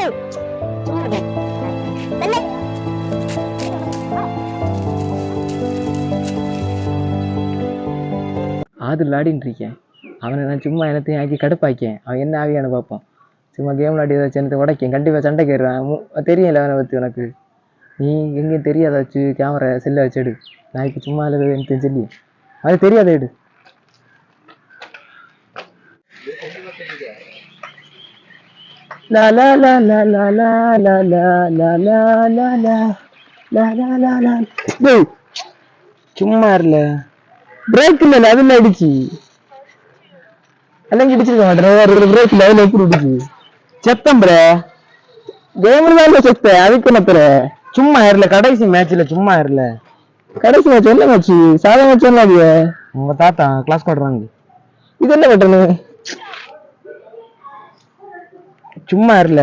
ஆது விளையாடின்னு அவனை நான் சும்மா என்னத்தையும் ஆக்கி கடுப்பாக்கேன் அவன் என்ன ஆவியானு பார்ப்போம். சும்மா கேம் விளையாடி ஏதாச்சும் என்னத்தை உடைக்கேன். கண்டிப்பாக சண்டைக்கு வருவேன் தெரியல அவனை பற்றி உனக்கு. நீ எங்கேயும் தெரியாதாச்சு கேமரா செல்லை வச்சு எடு. நான் இப்போ சும்மா இல்லை எனக்கு சொல்லி அது தெரியாத எடு. La லா லா லா la la la la la la லா la la la la la டேய் சும்மா இருல பிரேக் இல்ல அதுல அடிச்சு எல்லாம் இடிச்சிருக்க டிரைவர் ஒரு பிரேக் இல்ல அதுல எப்படி அடிச்சு செத்தம் பிரே கேம்ல தான் செத்த அதுக்கு என்ன பிரே சும்மா இருல கடைசி மேட்ச்ல சும்மா இருல கடைசி மேட்ச் என்ன மேட்ச் சாதா மேட்ச் என்ன அது உங்க தாத்தா கிளாஸ் காட்டுறாங்க இது என்ன கட்டணும் சும்மா இருல.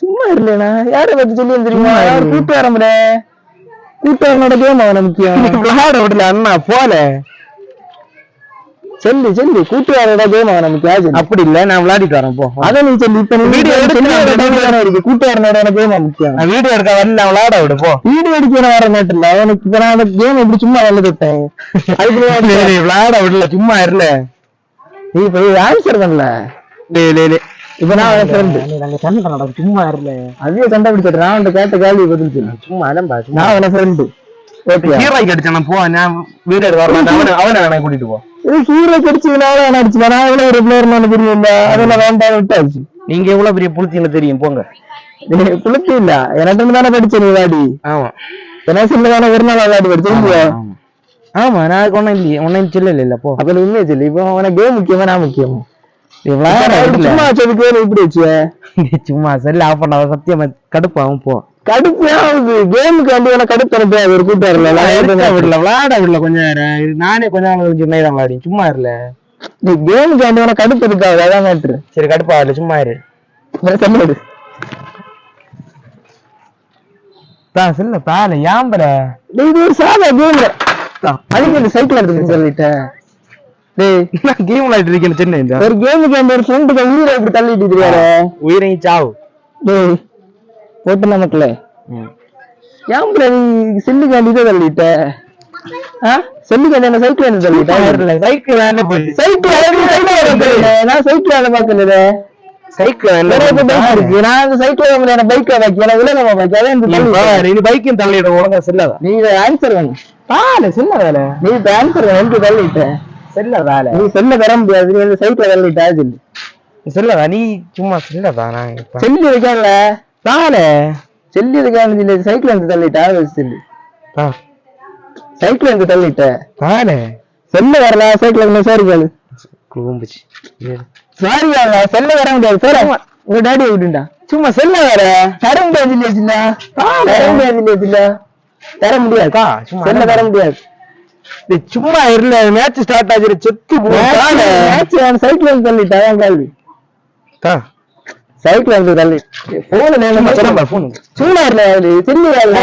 சும்மா இருலனா யாரை பத்தி சொல்லி தெரியுமா யார் கூட்டுவாரம் ப்ரே கூட்டுவாரனோட கேம் அவன முக்கியம். விளையாட விடல அண்ணா போல. சொல்லு சொல்லு. கூட்டுவாரோட கேம் அவன முக்கியம். அப்படி இல்ல நான் விளையாடிட்டு வரேன் போ. அத நீ சொல்லு. இப்ப வீடியோ எடுக்க கூட்டுவாரனோட கேம் முக்கியம்? வீடியோ எடுக்க வரல விளையாட விடு போ. வீடியோ எடுக்க வர நேரத்துல அவனுக்கு இப்ப நான் கேம் எப்படி சும்மா விளையாடுட்டேன் அதுக்கு விளையாட விடல சும்மா இருல. நீ இப்ப ஆன்சர் பண்ணல. டேய் டேய் டேய். இப்ப நான் அவன் ஃப்ரெண்டு நாங்க சண்டை நடக்கும் சும்மா அதே சண்டை பிடிச்சிட்டு நான் அவன்கிட்ட கேட்ட கேள்வி பதில் சொல்லு. சும்மா அதான் பா நான் அவன ஃப்ரெண்டு ஓகே. போ நான் வீடு வரலாம் அவனை அவனை கூட்டிட்டு போ. இது ஹீரோ கடிச்சதுனால அவன் அடிச்சு நான் எவ்வளவு ஒரு பிளேயர் நான் தெரியல அதெல்லாம் வேண்டாம் விட்டாச்சு. நீங்க எவ்வளவு பெரிய புளுத்திங்கள தெரியும்? போங்க. புளுத்தி இல்ல எனக்கு தானே படிச்ச நீ விளையாடி? ஆமா. சின்ன தானே ஒரு நாள் விளையாடி ஆமா. நான் ஒன்னும் இல்லையே. ஒன்னும் சொல்லல இல்ல போ. அப்ப நீ உண்மையை சொல்லு. இப்போ உனக்கு கேம் முக்கியமா நான் முக்கியம். சும்மா வச்சதுக்கு இப்படி வச்சுய. நீ சும்மா செல்ல ஆஃப் பண்ண சத்தியமா கடுப்பாவும் போ. கடுப்பு ஆகுது. கேமுக்கு வந்து உனக்கு கடுப்பு அனுப்பி ஒரு கூட்டம் இல்ல விடல விளையாட விடல கொஞ்ச நேரம். நானே கொஞ்ச நாள் கொஞ்சம் தான் விளையாடி சும்மா இருல. நீ கேமுக்கு வந்து உனக்கு கடுப்பு இருக்காது அதான் மேட்ரு சரி கடுப்பா இல்ல சும்மா இரு. சொல்லு தான் செல்ல தால ஏம்பர டேய் இது ஒரு சாதா கேம் அதுக்கு சைக்கிள் எடுத்து சொல்லிட்டேன். டேய் கேம் விளையாடிட்டு இருக்கேன் சென்னை ஒரு கேமுக்கு அந்த ஒரு ஃப்ரெண்டுக்கு உயிரை இப்படி தள்ளிட்டு இருக்காரு உயிரை சாவு. டேய் ஏன் நீ செல்லு காண்டிதே தள்ளிட்ட? ஆ? செல்லு காண்டி என்ன சைக்கிள் என்ன தள்ளிட்ட சைக்கிள் என்ன போய் சைக்கிள் நான் சைக்கிள் வேலை பார்க்கல பைக்கையும் தள்ளிடுறோம் ஒழுங்கா செல்லாத நீ ஆன்சர் வேணும் நீ ஆன்சர் வேணும் தள்ளிட்டேன் செல்ல வேலை. நீ சொல்ல தர முடியாது. நீ அந்த சைக்கிள் தள்ளிட்டா சொல்லு செல்லதா நீ சும்மா செல்லதா நான் செல்லி இருக்கான்ல. தால செல்லி இருக்கான்னு சொல்லி சைக்கிள் வந்து தள்ளிட்டா சொல்லு. சைக்கிள் வந்து தள்ளிட்ட. தால செல்ல வரல சைக்கிள் வந்து சாரி காலு குழும்புச்சு சாரி கால செல்ல வர முடியாது. சார் உங்க டாடி விட்டுண்டா சும்மா செல்ல வர. தர முடியாது இல்லையா சின்ன? தர முடியாது இல்லையா சின்ன? தர முடியாது செல்ல தர முடியாது. டேய், சும்மா இருல மேட்ச் ஸ்டார்ட் ஆச்சு செத்து போறானே சைக்கிள் வந்து தள்ளிட்டா அதான் கேள்வி. சைக்கிள் வந்து தள்ளி. போன நேரம் போன் சும்மா இருல செல்லி வரல.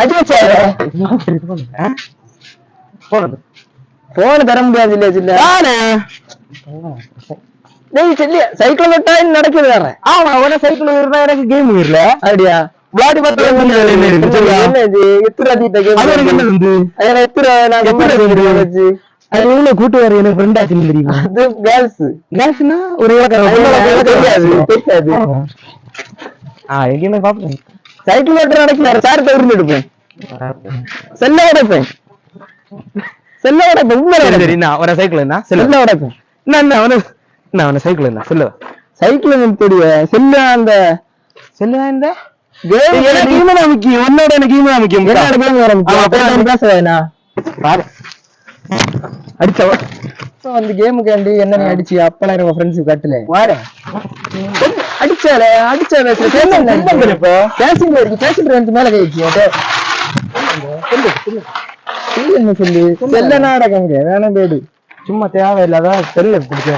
அடி வச்சாரு போன் தர முடியாது இல்லையா சின்ன? டேய் செல்லி. சைக்கிள் விட்டா நடக்குது வேற. ஆமா அவன சைக்கிள் இருந்தா எனக்கு கேம் இல்ல. அப்படியா? கூட்டு வர எனக்கு ஃப்ரெண்ட் ஆச்சுன்னு தெரியுமா? அது சைக்கிள் ஓட்டுற நடக்கிறாரு சார் செல்ல உடைப்பேன். செல்ல உடைப்பேன் உண்மை சரி நான் ஒரு செல்ல. உடைப்பேன். என்ன அவனு நான் சைக்கிள் என்ன? சைக்கிள் எனக்கு தெரிய அந்த செல்ல எனக்கு ஈமனா முக்கியம் உன்னோட எனக்கு ஈமனா முக்கியம் என்னோட game வர முக்கியம். அப்ப பேச வேணாம் பாரு. அடிச்சவ இப்ப வந்து கேமுக்காண்டி என்ன நீ அடிச்சு அப்பெல்லாம் நம்ம ஃப்ரெண்ட்ஸ் கட்டல. வாரு அடிச்சாலே அடிச்சாலே இப்போ? பேசிட்டு இருக்கு. பேசிட்டு வந்து மேல கை வச்சு. என்ன சொல்லு? செல்ல. நாடகங்க வேணாம் பேடு சும்மா தேவையில்லாத செல்ல பிடிச்ச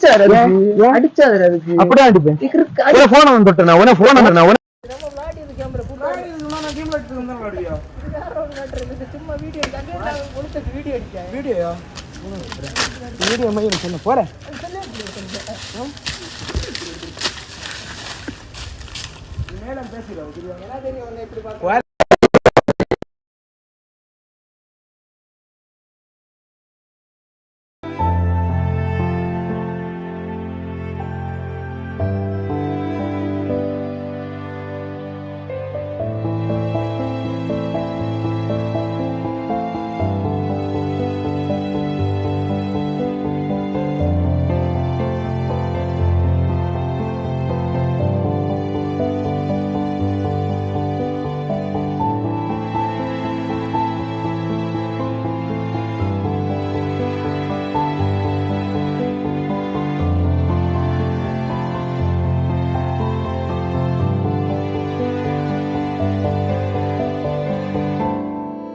அடிச்சாரு அடிச்சா- அடிச்சாரு அதுக்கு. அப்படியே அடிப்பேன். இருக்கு, உன போன வந்து தொட்டனா உன போன வந்து வீடியோ மையம் சொன்ன போறேன் மேடம் பேசுகிறோம்